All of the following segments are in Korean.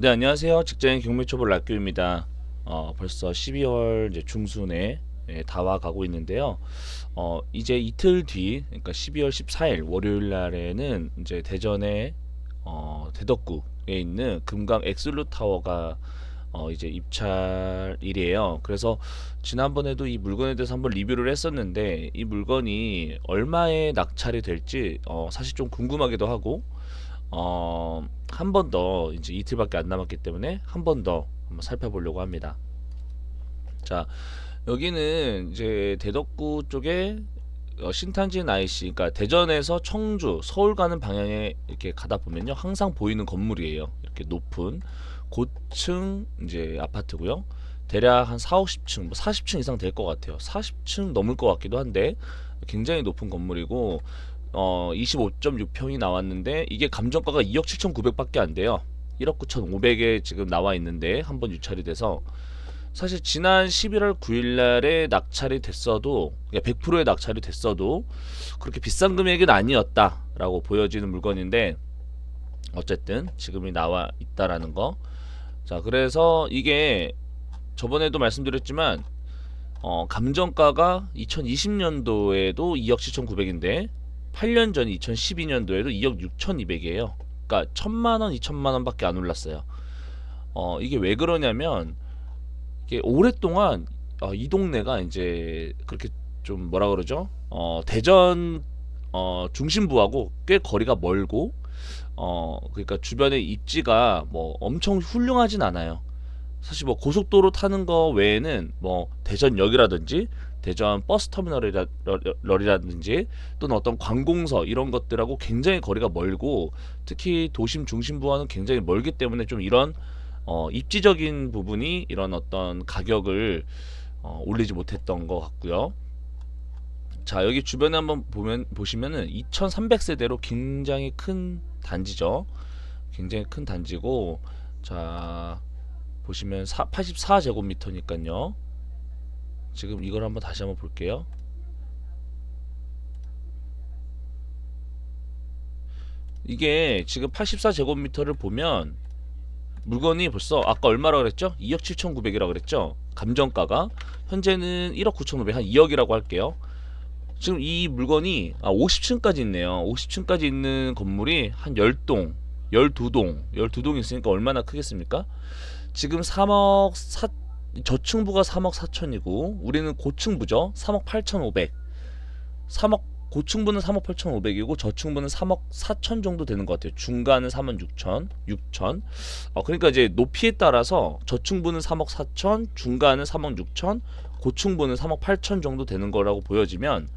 네, 안녕하세요. 직장인 경매초보 락교입니다. 어, 벌써 12월 이제 중순에 예, 다와가고 있는데요. 어, 이제 이틀 뒤, 그러니까 12월 14일 월요일 날에는 이제 대전의 어, 대덕구에 있는 금강 엑슬루 타워가 어, 이제 입찰일이에요. 그래서 지난번에도 이 물건에 대해서 한번 리뷰를 했었는데 이 물건이 얼마에 낙찰이 될지 어, 사실 좀 궁금하기도 하고 어, 한 번 더 이제 이틀밖에 안 남았기 때문에 한 번 더 한번 살펴보려고 합니다. 자, 여기는 이제 대덕구 쪽에 어, 신탄진 IC, 그러니까 대전에서 청주, 서울 가는 방향에 이렇게 가다 보면요, 항상 보이는 건물이에요. 이렇게 높은 고층 이제 아파트고요. 대략 한 4, 50층, 뭐 40층 이상 될 것 같아요. 40층 넘을 것 같기도 한데 굉장히 높은 건물이고 어 25.6평이 나왔는데 이게 감정가가 2억 7,900밖에 안 돼요. 1억 9,500에 지금 나와 있는데 한 번 유찰이 돼서 사실 지난 11월 9일 날에 낙찰이 됐어도 100%의 낙찰이 됐어도 그렇게 비싼 금액은 아니었다라고 보여지는 물건인데 어쨌든 지금이 나와 있다라는 거. 자, 그래서 이게 저번에도 말씀드렸지만 어, 감정가가 2020년도에도 2억 7,900인데 8년 전 2012년도에도 2억 6,200이에요. 그러니까 1천만 원, 2천만 원밖에 안 올랐어요. 어, 이게 왜 그러냐면 이게 오랫동안 어, 이 동네가 이제 그렇게 좀 뭐라 그러죠? 어, 대전 어, 중심부하고 꽤 거리가 멀고 어, 그러니까 주변의 입지가 뭐 엄청 훌륭하진 않아요. 사실 뭐 고속도로 타는 거 외에는 뭐 대전역이라든지 대전 버스 터미널이라든지 또는 어떤 관공서 이런 것들하고 굉장히 거리가 멀고 특히 도심 중심부와는 굉장히 멀기 때문에 좀 이런 어, 입지적인 부분이 이런 어떤 가격을 어, 올리지 못했던 것 같고요. 자 여기 주변에 한번 보면 보시면은 2,300세대로 굉장히 큰 단지죠. 굉장히 큰 단지고 자 보시면 84제곱미터니까요. 지금 이걸 한번 다시 한번 볼게요. 이게 지금 84제곱미터를 보면 물건이 벌써 아까 얼마라 그랬죠? 2억 7,900이라 그랬죠? 감정가가 현재는 1억 9,500, 한 2억이라고 할게요. 지금 이 물건이 아 50층까지 있네요. 50층까지 있는 건물이 한 10동, 12동, 12동 있으니까 얼마나 크겠습니까? 지금 3억 4 저층부가 3억 4천이고 우리는 고층부죠. 3억 8,500. 3억 고층부는 3억 8,500이고 저층부는 3억 4천 정도 되는 것 같아요. 중간은 3억 6천, 6천. 어, 그러니까 이제 높이에 따라서 저층부는 3억 4천, 중간은 3억 6천, 고층부는 3억 8천 정도 되는 거라고 보여지면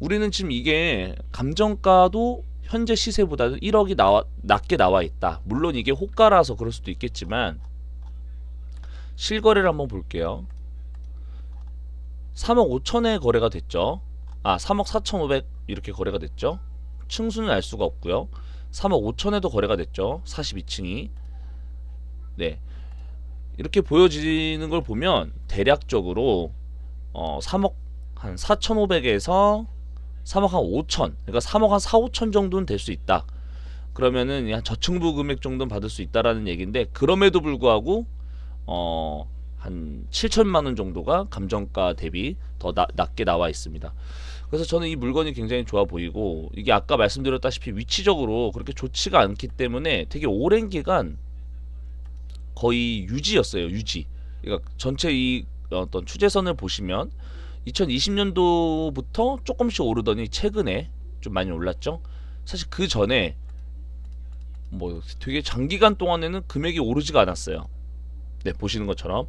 우리는 지금 이게 감정가도 현재 시세보다는 1억이 나와, 낮게 나와 있다. 물론 이게 호가라서 그럴 수도 있겠지만 실거래를 한번 볼게요. 3억 5천에 거래가 됐죠. 아, 3억 4천5백 이렇게 거래가 됐죠. 층수는 알 수가 없고요. 3억 5천에도 거래가 됐죠. 42층이. 네. 이렇게 보여지는 걸 보면 대략적으로 어, 3억 한 4,500에서 3억 한 5천. 그러니까 3억 한 4, 5천 정도는 될 수 있다. 그러면은 한 저층부 금액 정도는 받을 수 있다라는 얘기인데 그럼에도 불구하고 어, 한 7천만 원 정도가 감정가 대비 더 나, 낮게 나와 있습니다. 그래서 저는 이 물건이 굉장히 좋아 보이고 이게 아까 말씀드렸다시피 위치적으로 그렇게 좋지가 않기 때문에 되게 오랜 기간 거의 유지였어요. 유지. 그러니까 전체 이 어떤 추재선을 보시면 2020년도부터 조금씩 오르더니 최근에 좀 많이 올랐죠. 사실 그 전에 뭐 되게 장기간 동안에는 금액이 오르지가 않았어요. 네, 보시는 것처럼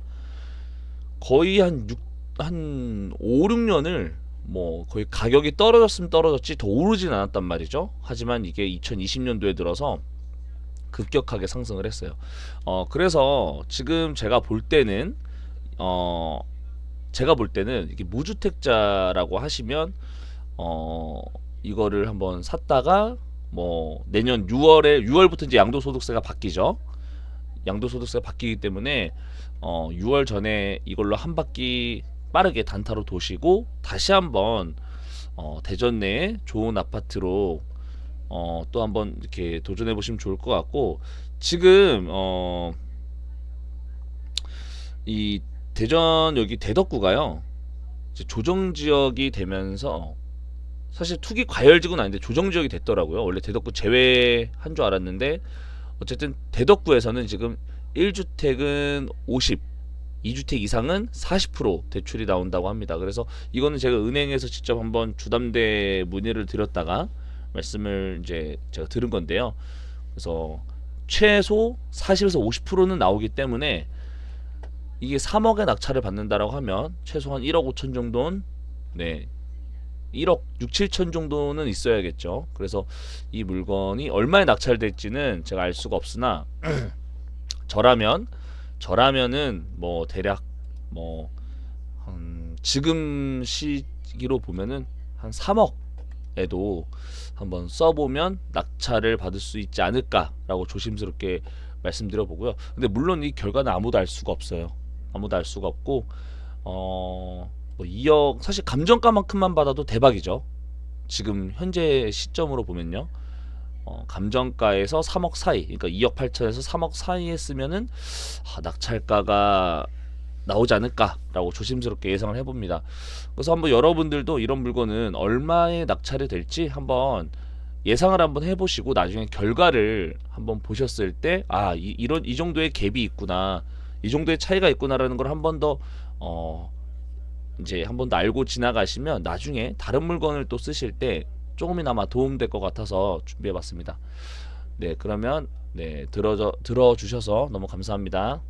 거의 한 6, 한 5, 6년을 뭐 거의 가격이 떨어졌으면 떨어졌지 더 오르진 않았단 말이죠. 하지만 이게 2020년도에 들어서 급격하게 상승을 했어요. 어, 그래서 지금 제가 볼 때는 어, 제가 볼 때는 이게 무주택자라고 하시면 어, 이거를 한번 샀다가 뭐 내년 6월에 6월부터 이제 양도소득세가 바뀌죠. 양도소득세가 바뀌기 때문에 어, 6월 전에 이걸로 한 바퀴 빠르게 단타로 도시고 다시 한번 어, 대전 내에 좋은 아파트로 어, 또 한번 이렇게 도전해 보시면 좋을 것 같고 지금 어, 이 대전 여기 대덕구가요. 이제 조정 지역이 되면서 사실 투기 과열지구는 아닌데 조정 지역이 됐더라고요. 원래 대덕구 제외한 줄 알았는데 어쨌든 대덕구에서는 지금 1주택은 50, 2주택 이상은 40% 대출이 나온다고 합니다. 그래서 이거는 제가 은행에서 직접 한번 주담대 문의를 드렸다가 말씀을 이제 제가 들은 건데요. 그래서 최소 40에서 50%는 나오기 때문에 이게 3억의 낙찰을 받는다라고 하면 최소한 1억 5천 정도는 네 1억 6, 7천 정도는 있어야겠죠. 그래서 이 물건이 얼마에 낙찰될지는 제가 알 수가 없으나 저라면 저라면은 뭐 대략 뭐 음, 지금 시기로 보면은 한 3억에도 한번 써보면 낙찰을 받을 수 있지 않을까라고 조심스럽게 말씀드려 보고요. 근데 물론 이 결과는 아무도 알 수가 없어요. 아무도 알 수가 없고 어 뭐 2억 사실 감정가만큼만 받아도 대박이죠. 지금 현재 시점으로 보면요. 어, 감정가에서 3억 사이, 그러니까 2억 8천에서 3억 사이에 쓰면은 아, 낙찰가가 나오지 않을까라고 조심스럽게 예상을 해봅니다. 그래서 한번 여러분들도 이런 물건은 얼마에 낙찰이 될지 한번 예상을 한번 해보시고 나중에 결과를 한번 보셨을 때 아 이런 이 정도의 갭이 있구나, 이 정도의 차이가 있구나라는 걸 한번 더 어, 이제 한번더 알고 지나가시면 나중에 다른 물건을 또 쓰실 때 조금이나마 도움될 것 같아서 준비해봤습니다. 네, 그러면 네 들어 들어 주셔서 너무 감사합니다.